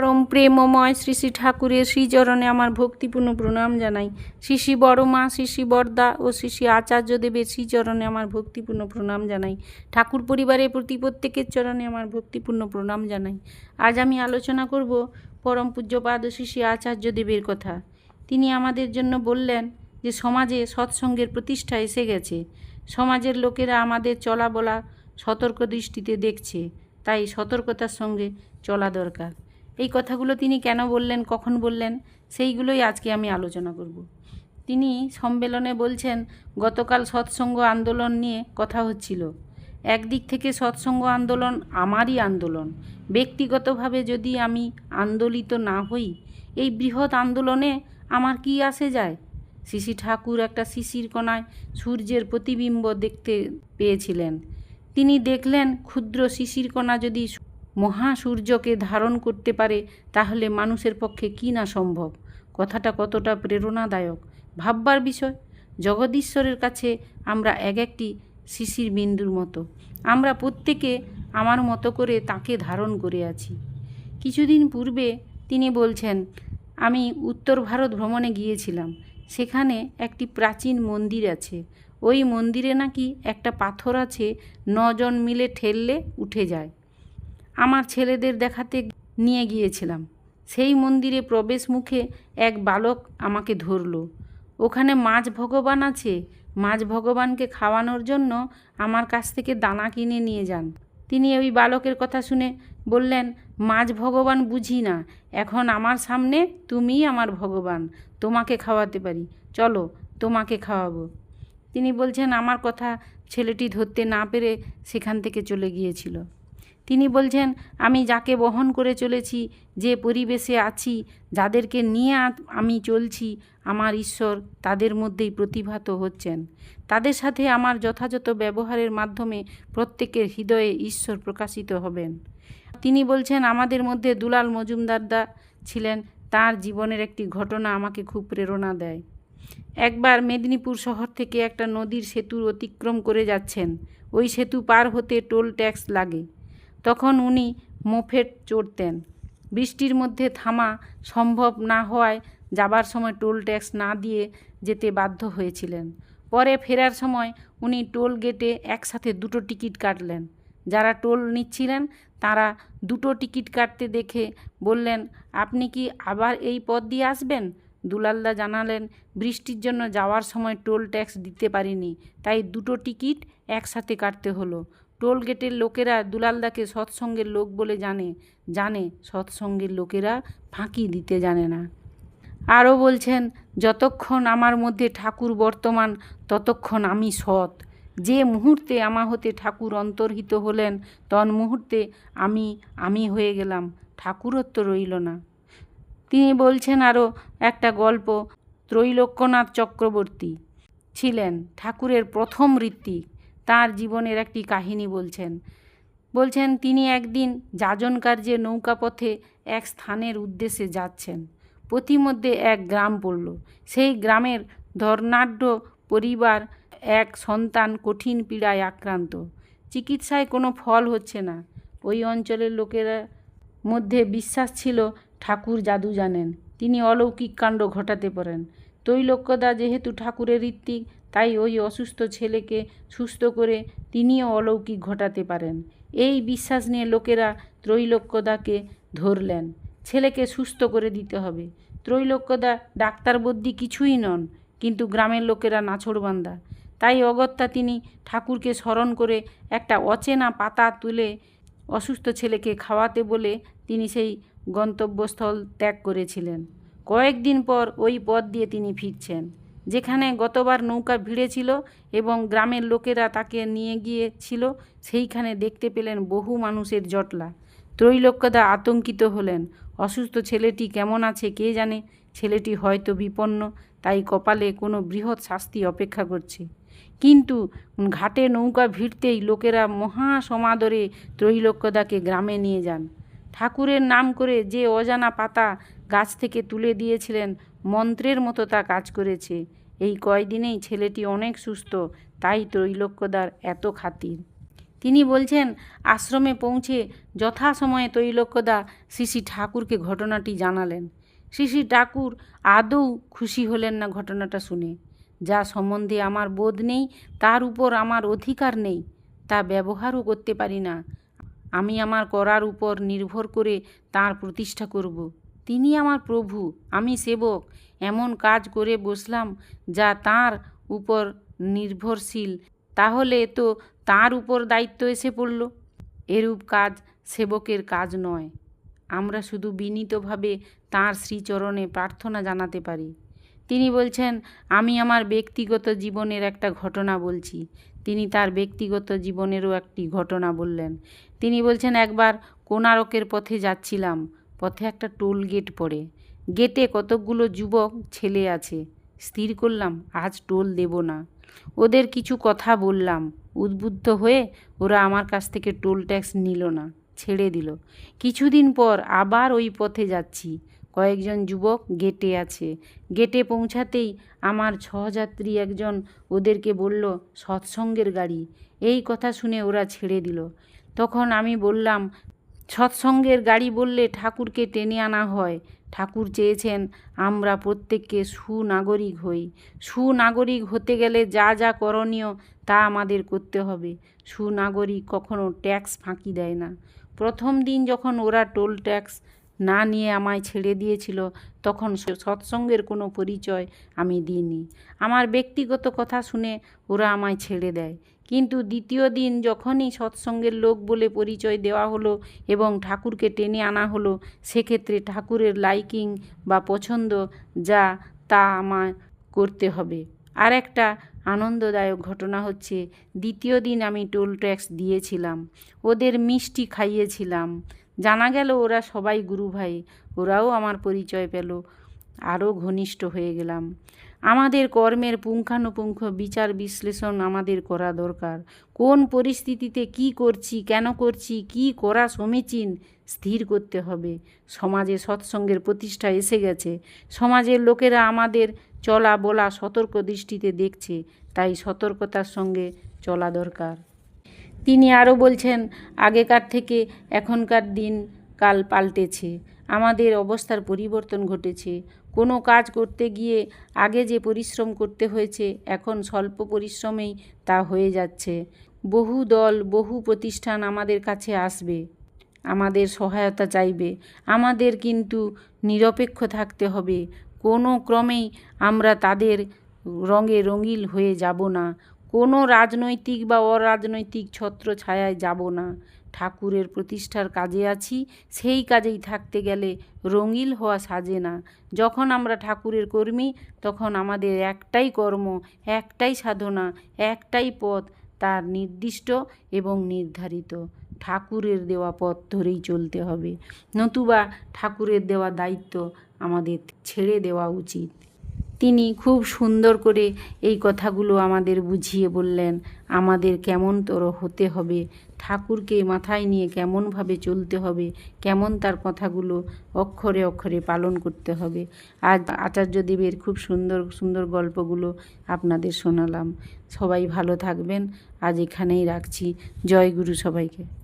পরম প্রেমময় শ্রী শ্রী ঠাকুরের শ্রীচরণে আমার ভক্তিপূর্ণ প্রণাম জানাই। শ্রী শ্রী বড় মা শ্রী শ্রী বরদা ও শ্রী শ্রী আচার্যদেবের শ্রীচরণে আমার ভক্তিপূর্ণ প্রণাম জানাই। ঠাকুর পরিবারের প্রতি প্রত্যেকের চরণে আমার ভক্তিপূর্ণ প্রণাম জানাই। আজ আমি আলোচনা করব পরম পূজ্যপাদ শ্রী শ্রী আচার্য দেবের কথা। তিনি আমাদের জন্য বললেন যে, সমাজে সৎসঙ্গের প্রতিষ্ঠা এসে গেছে। সমাজের লোকেরা আমাদের চলা বলা সতর্ক দৃষ্টিতে দেখছে। তাই সতর্কতার সঙ্গে চলা দরকার। এই কথাগুলো তিনি কেন বললেন, কখন বললেন, সেইগুলোই আজকে আমি আলোচনা করব। তিনি সম্মেলনে বলছেন, গতকাল সৎসঙ্গ আন্দোলন নিয়ে কথা হচ্ছিল। একদিক থেকে সৎসঙ্গ আন্দোলন আমারই আন্দোলন। ব্যক্তিগতভাবে যদি আমি আন্দোলিত না হই, এই বৃহৎ আন্দোলনে আমার কি আসে যায়? শিশি ঠাকুর একটা শিশির কণায় সূর্যের প্রতিবিম্ব দেখতে পেয়েছিলেন। তিনি দেখলেন, ক্ষুদ্র শিশির কণা যদি মহাসূর্যকে ধারণ করতে পারে, তাহলে মানুষের পক্ষে কি না সম্ভব? কথাটা কতটা প্রেরণাদায়ক? ভাববার বিষয়। জগদীশ্বরের কাছে আমরা এক একটি শিশির বিন্দুর মতো। আমরা প্রত্যেকে আমার মতো করে তাকে ধারণ করে আছি। কিছুদিন পূর্বে তিনি বলছেন, আমি উত্তর ভারত ভ্রমণে গিয়েছিলাম। সেখানে একটি প্রাচীন মন্দির আছে। ওই মন্দিরে নাকি একটা পাথর আছে, নজন মিলে ঠেললে উঠে যায়। আমার ছেলেদের দেখাতে নিয়ে গিয়েছিলাম। সেই মন্দিরে প্রবেশ মুখে এক বালক আমাকে ধরলো। ওখানে মাছ ভগবান আছে। মাছ ভগবানকে খাওয়ানোর জন্য আমার কাছ থেকে দানা কিনে নিয়ে যান। তিনি ওই বালকের কথা শুনে বললেন, মাছ ভগবান বুঝি না। এখন আমার সামনে তুমিই আমার ভগবান। তোমাকে খাওয়াতে পারি। চলো, তোমাকে খাওয়াবো। তিনি বলছেন, আমার কথা ছেলেটি ধরতে না পেরে সেখান থেকে চলে গিয়েছিল। তিনি বলছেন, আমি যাকে বহন করে চলেছি, যে পরিবেশে আছি, যাদেরকে নিয়ে আমি চলছি, আমার ঈশ্বর তাদের মধ্যেই প্রতিভাত হচ্ছেন। তাদের সাথে আমার যথাযথ ব্যবহারের মাধ্যমে প্রত্যেকের হৃদয়ে ঈশ্বর প্রকাশিত হবেন। তিনি বলছেন, আমাদের মধ্যে দুলাল মজুমদারদা ছিলেন, তার জীবনের একটি ঘটনা আমাকে খুব প্রেরণা দেয়। একবার মেদিনীপুর শহর থেকে একটা নদীর সেতু অতিক্রম করে যাচ্ছেন। ওই সেতু পার হতে টোল ট্যাক্স লাগে। তখন উনি মোফেট চড়তেন বৃষ্টির মধ্যে থামা সম্ভব না হওয়ায় যাবার সময় টোল ট্যাক্স না দিয়ে যেতে বাধ্য হয়েছিলেন। পরে ফেরার সময় উনি টোল গেটে একসাথে দুটো টিকিট কাটলেন। যারা টোল নিচ্ছিলেন, তারা দুটো টিকিট কাটতে দেখে বললেন, আপনি কি আবার এই পথ দিয়ে আসবেন? দুলালদা জানালেন, বৃষ্টির জন্য যাওয়ার সময় টোল ট্যাক্স দিতে পারিনি, তাই দুটো টিকিট একসাথে কাটতে হলো। টোল গেটের লোকেরা দুলালদাকে সৎসঙ্গের লোক বলে জানে জানে সৎসঙ্গের লোকেরা ফাঁকি দিতে জানে না। আরও বলছেন, যতক্ষণ আমার মধ্যে ঠাকুর বর্তমান, ততক্ষণ আমি সৎ। যে মুহূর্তে আমা হতে ঠাকুর অন্তর্হিত হলেন, তন মুহূর্তে আমি আমি হয়ে গেলাম। ঠাকুরত্ব রইল না। তিনি বলছেন আরও একটা গল্প, ত্রৈলোক্যনাথ চক্রবর্তী ছিলেন ঠাকুরের প্রথম ঋত্বিক। তার জীবনের একটি কাহিনী বলছেন। বলছেন, তিনি একদিন যাজন কার্যে নৌকাপথে এক স্থানের উদ্দেশ্যে যাচ্ছেন প্রতিমধ্যে এক গ্রাম পড়ল। সেই গ্রামের ধর্নাঢ্য পরিবার এক সন্তান কঠিন পীড়ায় আক্রান্ত। চিকিৎসায় কোনো ফল হচ্ছে না। ওই অঞ্চলের লোকেরা মধ্যে বিশ্বাস ছিল ঠাকুর জাদু জানেন। তিনি অলৌকিক কাণ্ড ঘটাতে পারেন। তৈলক্যদা যেহেতু ঠাকুরের ঋত্বিক, তাই ওই অসুস্থ ছেলেকে সুস্থ করে তিনিও অলৌকিক ঘটাতে পারেন। এই বিশ্বাস নিয়ে লোকেরা ত্রৈলোক্যদাকে ধরলেন। ছেলেকে সুস্থ করে দিতে হবে। ত্রৈলোক্যদা ডাক্তার বদ্যি কিছুই নন, কিন্তু গ্রামের লোকেরা নাছোড়বান্দা। তাই অগত্যা তিনি ঠাকুরকে স্মরণ করে একটা অচেনা পাতা তুলে অসুস্থ ছেলেকে খাওয়াতে বলে তিনি সেই গন্তব্যস্থল ত্যাগ করেছিলেন। কয়েকদিন পর ওই পথ দিয়ে তিনি ফিরছেন, যেখানে গতবার নৌকা ভিড়েছিল এবং গ্রামের লোকেরা তাকে নিয়ে গিয়েছিল, সেইখানে দেখতে পেলেন বহু মানুষের জটলা। ত্রৈলোক্যদা আতঙ্কিত হলেন, অসুস্থ ছেলেটি কেমন আছে কে জানে? ছেলেটি হয়তো বিপন্ন, তাই কপালে কোনো বৃহৎ শাস্তি অপেক্ষা করছে। কিন্তু ঘাটে নৌকা ভিড়তেই লোকেরা মহা সমাদরে ত্রৈলোক্যদাকে গ্রামে নিয়ে যান। ঠাকুরের নাম করে যে অজানা পাতা গাছ থেকে তুলে দিয়েছিলেন, মন্ত্রের মতো তা কাজ করেছে। এই কয়দিনেই ছেলেটি অনেক সুস্থ, তাই ত্রৈলোক্যদার এত খাতির। তিনি বলছেন, আশ্রমে পৌঁছে যথাসময়ে তৈলক্যদা শ্রী শ্রী ঠাকুরকে ঘটনাটি জানালেন। শ্রী শ্রী ঠাকুর আদৌ খুশি হলেন না ঘটনাটা শুনে। যা সম্বন্ধে আমার বোধ নেই, তার উপর আমার অধিকার নেই, তা ব্যবহারও করতে পারি না। আমি আমার করার উপর নির্ভর করে তার প্রতিষ্ঠা করব। তিনি আমার প্রভু, আমি সেবক। এমন কাজ করে বসলাম যা তার উপর নির্ভরশীল। তাহলে তো তার উপর দায়িত্ব এসে পড়ল। এরূপ কাজ সেবকের কাজ নয়। আমরা শুধু বিনীতভাবে তাঁর শ্রীচরণে প্রার্থনা জানাতে পারি। তিনি বলছেন, আমি আমার ব্যক্তিগত জীবনের একটা ঘটনা বলছি। তিনি তার ব্যক্তিগত জীবনেরও একটি ঘটনা বললেন। তিনি বলছেন, একবার কোনারকের পথে যাচ্ছিলাম। পথে একটা টোল গেট পড়ে। গেটে কতকগুলো যুবক, ছেলে আছে। স্থির করলাম, আজ টোল দেব না। ওদের কিছু কথা বললাম। উদ্বুদ্ধ হয়ে ওরা আমার কাছ থেকে টোল ট্যাক্স নিল না, ছেড়ে দিল। কিছুদিন পর আবার ওই পথে যাচ্ছি। কয়েকজন যুবক গেটে আছে। গেটে পৌঁছাতেই আমার সহযাত্রী একজন ওদেরকে বলল, সৎসঙ্গের গাড়ি। এই কথা শুনে ওরা ছেড়ে দিল। তখন আমি বললাম সৎসঙ্গের গাড়ি বললে ঠাকুরকে টেনে আনা হয়। ঠাকুর চেয়েছেন, আমরা প্রত্যেককে সুনাগরিক হই। সুনাগরিক হতে গেলে যা যা করণীয় তা আমাদের করতে হবে। সুনাগরিক কখনো ট্যাক্স ফাঁকি দেয় না। প্রথম দিন যখন ওরা টোল ট্যাক্স না নিয়ে আমায় ছেড়ে দিয়েছিল, তখন সৎসঙ্গের কোনো পরিচয় আমি দিইনি। আমার ব্যক্তিগত কথা শুনে ওরা আমায় ছেড়ে দেয়। কিন্তু দ্বিতীয় দিন যখনই সৎসঙ্গের লোক বলে পরিচয় দেওয়া হলো এবং ঠাকুরকে টেনে আনা হলো, সেক্ষেত্রে ঠাকুরের লাইকিং বা পছন্দ যা তা আমায় করতে হবে। আর একটা আনন্দদায়ক ঘটনা হচ্ছে, দ্বিতীয় দিন আমি টোল ট্যাক্স দিয়েছিলাম। ওদের মিষ্টি খাইয়েছিলাম। জানা গেল ওরা সবাই গুরু ভাই, ওরাও আমার পরিচয় পেল, আরও ঘনিষ্ঠ হয়ে গেলাম। আমাদের কর্মের পুঙ্খানুপুঙ্খ বিচার বিশ্লেষণ আমাদের করা দরকার। কোন পরিস্থিতিতে কি করছি, কেন করছি, কি করা সমীচীন, স্থির করতে হবে। সমাজে সৎসঙ্গের প্রতিষ্ঠা এসে গেছে। সমাজের লোকেরা আমাদের চলা বলা সতর্ক দৃষ্টিতে দেখছে, তাই সতর্কতার সঙ্গে চলা দরকার। তিনি আরও বলছেন, আগেকার থেকে এখনকার দিন কাল পাল্টেছে। আমাদের অবস্থার পরিবর্তন ঘটেছে। কোনো কাজ করতে গিয়ে আগে যে পরিশ্রম করতে হয়েছে, এখন স্বল্প পরিশ্রমেই তা হয়ে যাচ্ছে। বহু দল, বহু প্রতিষ্ঠান আমাদের কাছে আসবে। আমাদের সহায়তা চাইবে। আমাদের কিন্তু নিরপেক্ষ থাকতে হবে। কোনো ক্রমেই আমরা তাদের রঙে রঙিল হয়ে যাব না। কোনো রাজনৈতিক বা অরাজনৈতিক ছত্র ছায়ায় যাব না। ঠাকুরের প্রতিষ্ঠার কাজে আছি, সেই কাজেই থাকতে গেলে রঙিল হওয়া সাজে না। যখন আমরা ঠাকুরের কর্মী, তখন আমাদের একটাই কর্ম, একটাই সাধনা, একটাই পথ, তার নির্দিষ্ট এবং নির্ধারিত। ঠাকুরের দেওয়া পথ ধরেই চলতে হবে। নতুবা ঠাকুরের দেওয়া দায়িত্ব আমাদের ছেড়ে দেওয়া উচিত। তিনি খুব সুন্দর করে এই কথাগুলো আমাদের বুঝিয়ে বললেন, আমাদের কেমন কেমনতর হতে হবে? ঠাকুরকে মাথায় নিয়ে কেমনভাবে চলতে হবে? কেমন তার কথাগুলো অক্ষরে অক্ষরে পালন করতে হবে? আজ আচার্যদেবের খুব সুন্দর সুন্দর গল্পগুলো আপনাদের শোনালাম। সবাই ভালো থাকবেন। আজ এখানেই রাখছি। জয় গুরু সবাইকে।